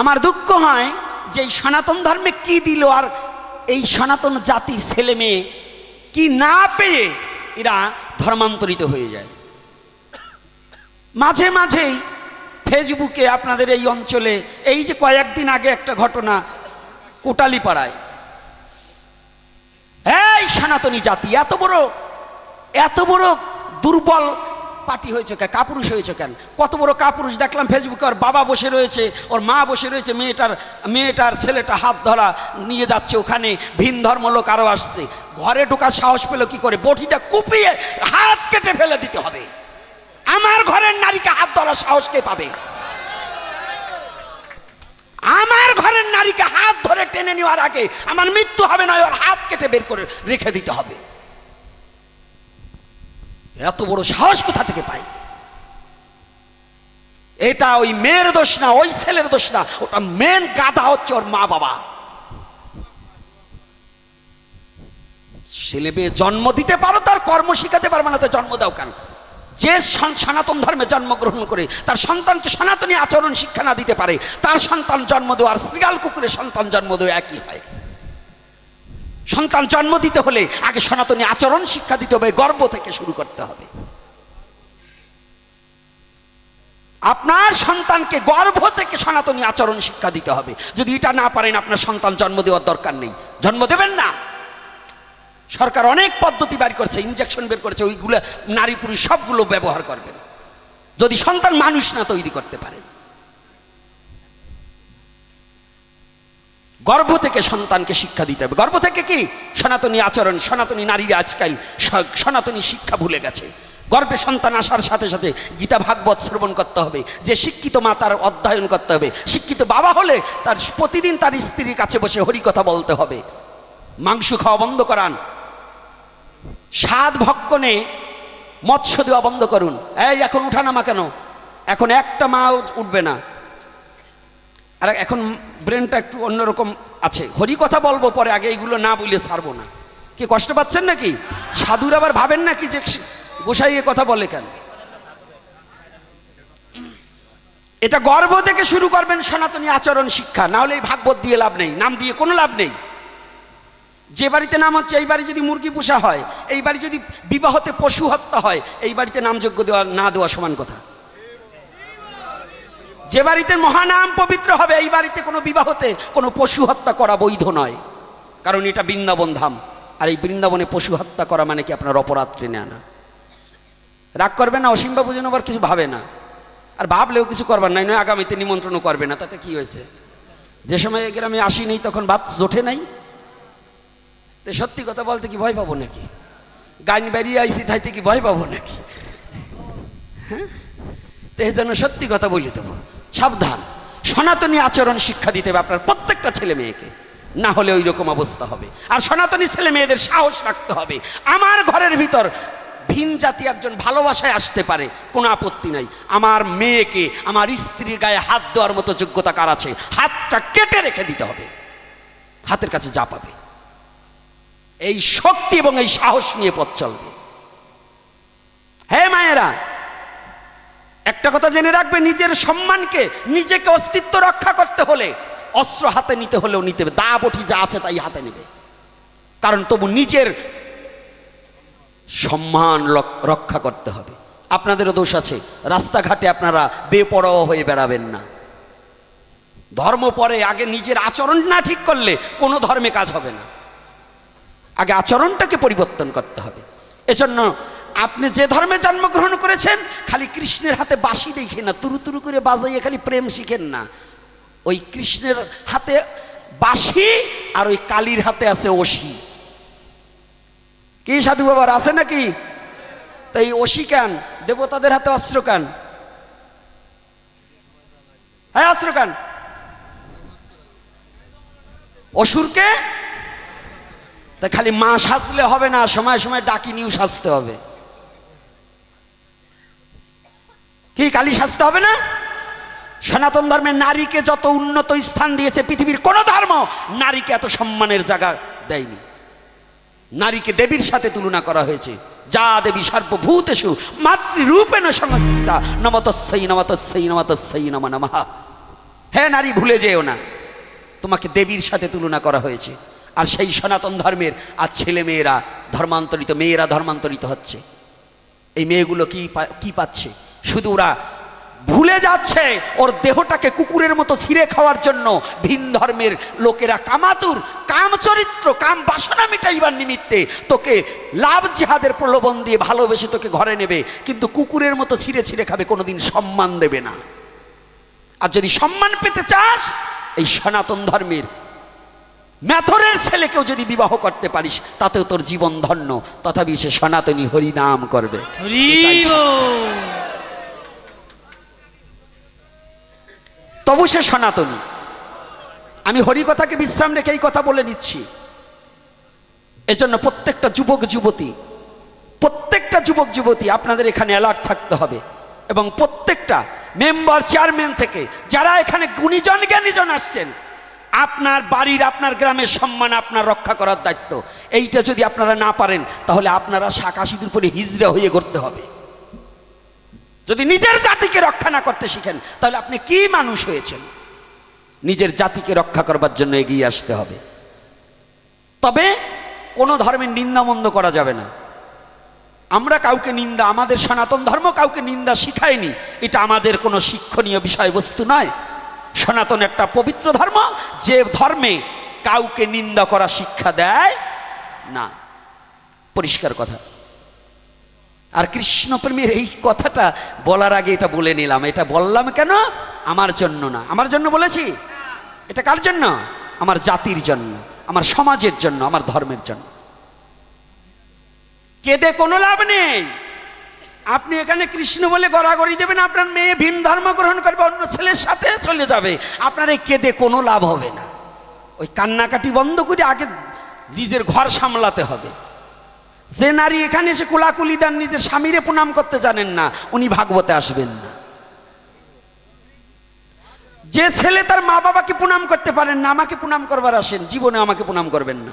আমার দুঃখ হয় যে এই সনাতন ধর্মে কি দিল আর এই সনাতন জাতির ছেলে মেয়ে কি না পেয়ে এরা ধর্মান্তরিত হয়ে যায়। মাঝে মাঝেই ফেসবুকে আপনাদের এই অঞ্চলে, এই যে কয়েকদিন আগে একটা ঘটনা কোটালিপাড়ায়। এই সনাতনী জাতি, এত বড় এত বড় দুর্বল পার্টি হয়েছে কেন কাপুরুষ হয়েছে কেন? কত বড় কাপুরুষ দেখলাম ফেসবুকে ওর বাবা বসে রয়েছে, ওর মা বসে রয়েছে, মেয়েটার মেয়েটার ছেলেটা হাত ধরা নিয়ে যাচ্ছে ওখানে, ভিন ধর্ম লোক আরও আসছে। ঘরে ঢোকার সাহস পেল কি করে? বটিটা কুপিয়ে হাত কেটে ফেলে দিতে হবে। আমার ঘরের নারীকে হাত ধরার সাহস কে পাবে? আমার ঘরের নারীকে হাত ধরে টেনে নেওয়ার আগে আমার মৃত্যু হবে না, ওর হাত কেটে বের করে রেখে দিতে হবে। এত বড় সাহস কোথা থেকে পাই? এটা ওই মেয়ের দোষ না, ওই ছেলের দোষ না, ওটা মেন গাধা হচ্ছে ওর মা বাবা। ছেলে মেয়ে জন্ম দিতে পারো, তার কর্ম শিখাতে পারবে না, তো জন্ম দাও কেন? যে সন- সনাতন ধর্মে জন্মগ্রহণ করে, তার সন্তানকে সনাতনী আচরণ শিক্ষা না দিতে পারে, তার সন্তান জন্ম দেওয়া আর শ্রীগাল কুকুরের সন্তান জন্ম দেওয়া একই হয়। সন্তান জন্ম দিতে হলে আগে সনাতনী আচরণ শিক্ষা দিতে হবে, গর্ব থেকে শুরু করতে হবে। আপনার সন্তানকে গর্ভ থেকে সনাতনী আচরণ শিক্ষা দিতে হবে। যদি এটা না পারেন, আপনার সন্তান জন্ম দেওয়ার দরকার নেই। জন্ম দেবেন না। সরকার অনেক পদ্ধতি বের করছে ইনজেকশন বের করেছে, ওইগুলো নারী পুরুষ সবগুলো ব্যবহার করবেন। যদি সন্তান মানুষ না তৈরি করতে পারেন। গর্ভ থেকে সন্তানকে শিক্ষা দিতে হবে। গর্ভ থেকে কি? সনাতনী আচরণ, সনাতনী নারীরা আজকাল সনাতনী শিক্ষা ভুলে গেছে। গর্ভে সন্তান আসার সাথে সাথে গীতা ভাগবত শ্রবণ করতে হবে, যে শিক্ষিত মা তার অধ্যয়ন করতে হবে। শিক্ষিত বাবা হলে তার প্রতিদিন তার স্ত্রীর কাছে বসে হরি কথা বলতে হবে। মাংস খাওয়া বন্ধ করান। স্বাদ ভক্ষণে মৎস্য দেওয়া বন্ধ করুন। এই, এখন উঠানামা কেন? এখন একটা মা উঠবে না। আর এখন ব্রেনটা একটু অন্যরকম আছে। হরি কথা বলব পরে, আগে এইগুলো না বলে ছাড়বো না। কি কষ্ট পাচ্ছেন নাকি? সাধুর আবার ভাবেন নাকি যে গোসাই এ কথা বলে কেন? এটা গর্ব থেকে শুরু করবেন সনাতনী আচরণ শিক্ষা, না হলে এই ভাগবত দিয়ে লাভ নেই, নাম দিয়ে কোনো লাভ নেই। যে বাড়িতে নাম হচ্ছে, এই বাড়ি যদি মুরগি পোষা হয়, এই বাড়ি যদি বিবাহতে পশু হত্যা হয়, এই বাড়িতে নামযোগ্য দেওয়া, না দেওয়া সমান কথা। যে বাড়িতে মহানাম পবিত্র হবে, এই বাড়িতে কোনো বিবাহতে কোনো পশু হত্যা করা বৈধ নয়। কারণ এটা বৃন্দাবন ধাম। আর এই বৃন্দাবনে পশু হত্যা করা মানে কি আপনার অপরাধ টেনে আনা। রাগ করবে না অসীমবাবু যেন আবার কিছু ভাবে না। আর ভাবলেও কিছু করবার নাই, নয় আগামীতে নিমন্ত্রণও করবে না, তাতে কি হয়েছে? যে সময় এ গ্রামে আসি নেই, তখন ভাত জোটে নাই। তো সত্যি কথা বলতে কি ভয় পাবো নাকি? গান বেরিয়ে আইসি থাইতে কি ভয় পাবো নাকি? হ্যাঁ? তো এই জন্য সত্যি কথা বলি দেবো। সাবধান। সনাতনী আচরণ শিক্ষা দিতে হবে আপনার প্রত্যেকটা ছেলে মেয়েকে। না হলে ওই রকম অবস্থা হবে। আর সনাতনী ছেলে মেয়েদের সাহস রাখতে হবে। আমার ঘরের ভিতর ভিন জাতি একজন ভালোবাসায় আসতে পারে, কোনো আপত্তি নাই। আমার মেয়েকে, আমার স্ত্রীর গায়ে হাত দেওয়ার মতো যোগ্যতা কার আছে? হাতটা কেটে রেখে দিতে হবে। হাতের কাছে যা পাবে। এই শক্তি এবং এই সাহস নিয়ে পথ চলবে। হ্যাঁ মায়েরা একটা কথা জেনে রাখবে, নিজের সম্মানকে, নিজেকে অস্তিত্ব রক্ষা করতে হলে, অস্ত্র হাতে নিতে হলেও নিতে হবে দা বটি যা আছে তাই হাতে নেবে। কারণ তবু নিজের সম্মান রক্ষা করতে হবে। আপনাদেরও দোষ আছে, রাস্তাঘাটে আপনারা বেপরোয়া হয়ে বেড়াবেন না। ধর্ম পরে আগে নিজের আচরণ না ঠিক করলে কোনো ধর্মে কাজ হবে না। আগে আচরণটাকে পরিবর্তন করতে হবে। এজন্য আপনি যে ধর্মে জন্মগ্রহণ করেছেন, খালি কৃষ্ণের হাতে বাঁশি দেখে না, তুরু তুরু করে বাজাইয়ে খালি প্রেম শিখেন না। ওই কৃষ্ণের হাতে বাঁশি আর ওই কালীর হাতে আছে ওশি। কি সাধু বাবার, আছে নাকি? তাই ওশি কেন? দেবতাদের হাতে অস্ত্র কেন? হ্যাঁ অস্ত্র কেন? অসুরকে? তা খালি মা সাজলে হবে না, সময় সময় ডাকিনিও সাজতে হবে। কি কালি সাজতে হবে না? সনাতন ধর্মের নারীকে যত উন্নত স্থান দিয়েছে পৃথিবীর কোন ধর্ম নারীকে এত সম্মানের জায়গা দেয়নি। নারীকে দেবীর সাথে তুলনা করা হয়েছে। যা দেবী সর্বভূতেষু মাতৃরূপেণ সংস্থিতা, নমতস্যই নমতস্যই নমতস্যই নম নমঃ। হ্যাঁ নারী, ভুলে যেও না। তোমাকে দেবীর সাথে তুলনা করা হয়েছে। আর সেই সনাতন ধর্মের আর ছেলে মেয়েরা ধর্মান্তরিত মেয়েরা ধর্মান্তরিত হচ্ছে। এই মেয়েগুলো কি কি পাচ্ছে? শুধু ওরা ভুলে যাচ্ছে ওর দেহটাকে কুকুরের মতো ছিঁড়ে খাওয়ার জন্য ভিন ধর্মের লোকেরা কামাতুর কাম চরিত্র কাম বাসনা মিটাইবার নিমিত্তে তোকে লাভ জিহাদের প্রলোভন দিয়ে ভালোবেসে তোকে ঘরে নেবে কিন্তু কুকুরের মতো ছিঁড়ে ছিঁড়ে খাবে কোনোদিন সম্মান দেবে না। আর যদি সম্মান পেতে চাস এই সনাতন ধর্মের ম্যাথরের ছেলেকেও যদি বিবাহ করতে পারিস তাতেও তোর জীবন ধন্য তথাপি সে সনাতনী হরিনাম করবে। এটাই সে সনাতনী। আমি হরিকথাকে বিশ্রাম রেখে এই কথা বলে নিচ্ছি। এজন্য প্রত্যেকটা যুবক, যুবতী, প্রত্যেকটা যুবক, যুবতী, আপনাদের এখানে অ্যালার্ট থাকতে হবে এবং প্রত্যেকটা মেম্বার চেয়ারম্যান থেকে যারা এখানে গুণীজন, জ্ঞানীজন আসছেন, আপনার বাড়ির, আপনার গ্রামের সম্মান আপনার রক্ষা করার দায়িত্ব। এইটা যদি আপনারা না পারেন, তাহলে আপনারা শাখা সিঁদুর পরে হিজড়া হয়ে করতে হবে। যদি নিজের জাতিকে রক্ষা না করতে শিখেন, তাহলে আপনি কি মানুষ হয়েছেন? নিজের জাতিকে রক্ষা করবার জন্য এগিয়ে আসতে হবে। তবে কোনো ধর্মের নিন্দামন্দ করা যাবে না। আমরা কাউকে নিন্দা, আমাদের সনাতন ধর্ম কাউকে নিন্দা শিখায়নি। এটা আমাদের কোনো শিক্ষণীয় বিষয়বস্তু নয়। সনাতন একটা পবিত্র ধর্ম, যে ধর্মে কাউকে নিন্দা করা শিক্ষা দেয় না। পরিষ্কার কথা। আর কৃষ্ণপ্রেমের এই কথাটা বলার আগে এটা বলে নিলাম। এটা বললাম কেন? আমার জন্য না। আমার জন্য বলেছি? এটা কার জন্য? আমার জাতির জন্য, আমার সমাজের জন্য, আমার ধর্মের জন্য। কেঁদে কোনো লাভ নেই। আপনি এখানে কৃষ্ণ বলে গড়াগড়ি দেবেন, আপনার মেয়ে ভিন ধর্ম গ্রহণ করবে, অন্য ছেলের সাথে চলে যাবে। আপনার এই কেঁদে কোনো লাভ হবে না। ওই কান্নাকাটি বন্ধ করে আগে নিজের ঘর সামলাতে হবে। যে নারী এখানে এসে কোলাকুলি দেন, নিজের স্বামীরে প্রণাম করতে জানেন না, উনি ভাগবতে আসবেন না। যে ছেলে তার মা বাবাকে প্রণাম করতে পারেন না, আমাকে প্রণাম করবার আসেন, জীবনে আমাকে প্রণাম করবেন না।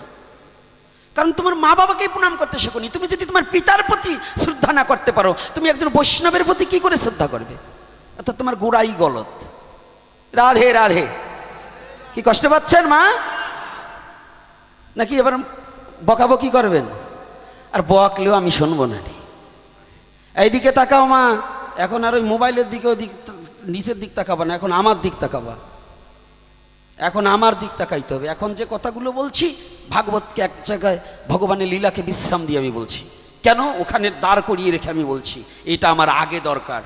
কারণ তোমার মা বাবাকেই প্রণাম করতে শেখনি। তুমি যদি তোমার পিতার প্রতি শ্রদ্ধা না করতে পারো, তুমি একজন বৈষ্ণবের প্রতি কি করে শ্রদ্ধা করবে? অর্থাৎ তোমার গোড়াই গলত। রাধে রাধে। কি কষ্ট পাচ্ছেন মা? নাকি এবার বকাবকি করবেন? আর বকলেও আমি শুনব না রে। এইদিকে তাকাও মা, এখন আর ওই মোবাইলের দিকে ওই দিক নিচের দিক তাকাবা না, এখন আমার দিক তাকাবা। এখন আমার দিক তাকাইতে হবে। এখন যে কথাগুলো বলছি, ভাগবতকে এক জায়গায় ভগবানের লীলাকে বিশ্রাম দিয়ে আমি বলছি। কেন? ওখানে দাঁড় করিয়ে রেখে আমি বলছি, এটা আমার আগে দরকার।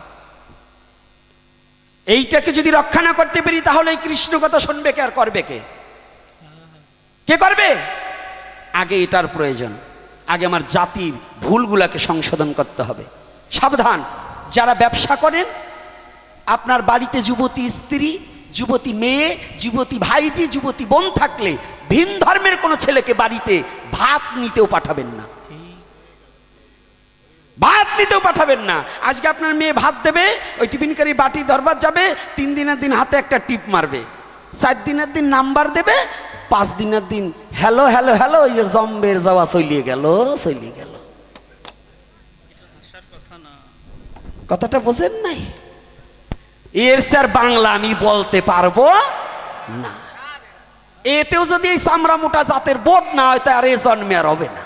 এইটাকে যদি রক্ষা না করতে পারি, তাহলে এই কৃষ্ণ কথা শুনবে কে আর করবে কে? কে করবে? আগে এটার প্রয়োজন। আগে আমার জাতির ভুলগুলাকে সংশোধন করতে হবে। সাবধান, যারা ব্যবসা করেন, আপনার বাড়িতে যুবতী স্ত্রী, যুবতী মেয়ে, যুবতী ভাইজি, যুবতী বোন থাকলে ভিন ধর্মের কোনো ছেলেকে বাড়িতে ভাত নিতেও পাঠাবেন না। ভাত নিতেও পাঠাবেন না। আজকে আপনার মেয়ে ভাত দেবে, ওই টিফিনকারি বাটি দরবার যাবে, তিন দিনের দিন হাতে একটা টিপ মারবে। চার দিনের দিন নাম্বার দেবে পাঁচ দিনের দিন, হ্যালো হ্যালো হ্যালো ওই যে জম্বের যাওয়া চলিয়ে গেল চলিয়ে গেল। কথাটা বোঝেন নাই? এর স্যার বাংলা আমি বলতে পারব না। এতেও যদি এই চামড়া মোটা জাতের বোধ না হয় আর এ জন্মে আর হবে না।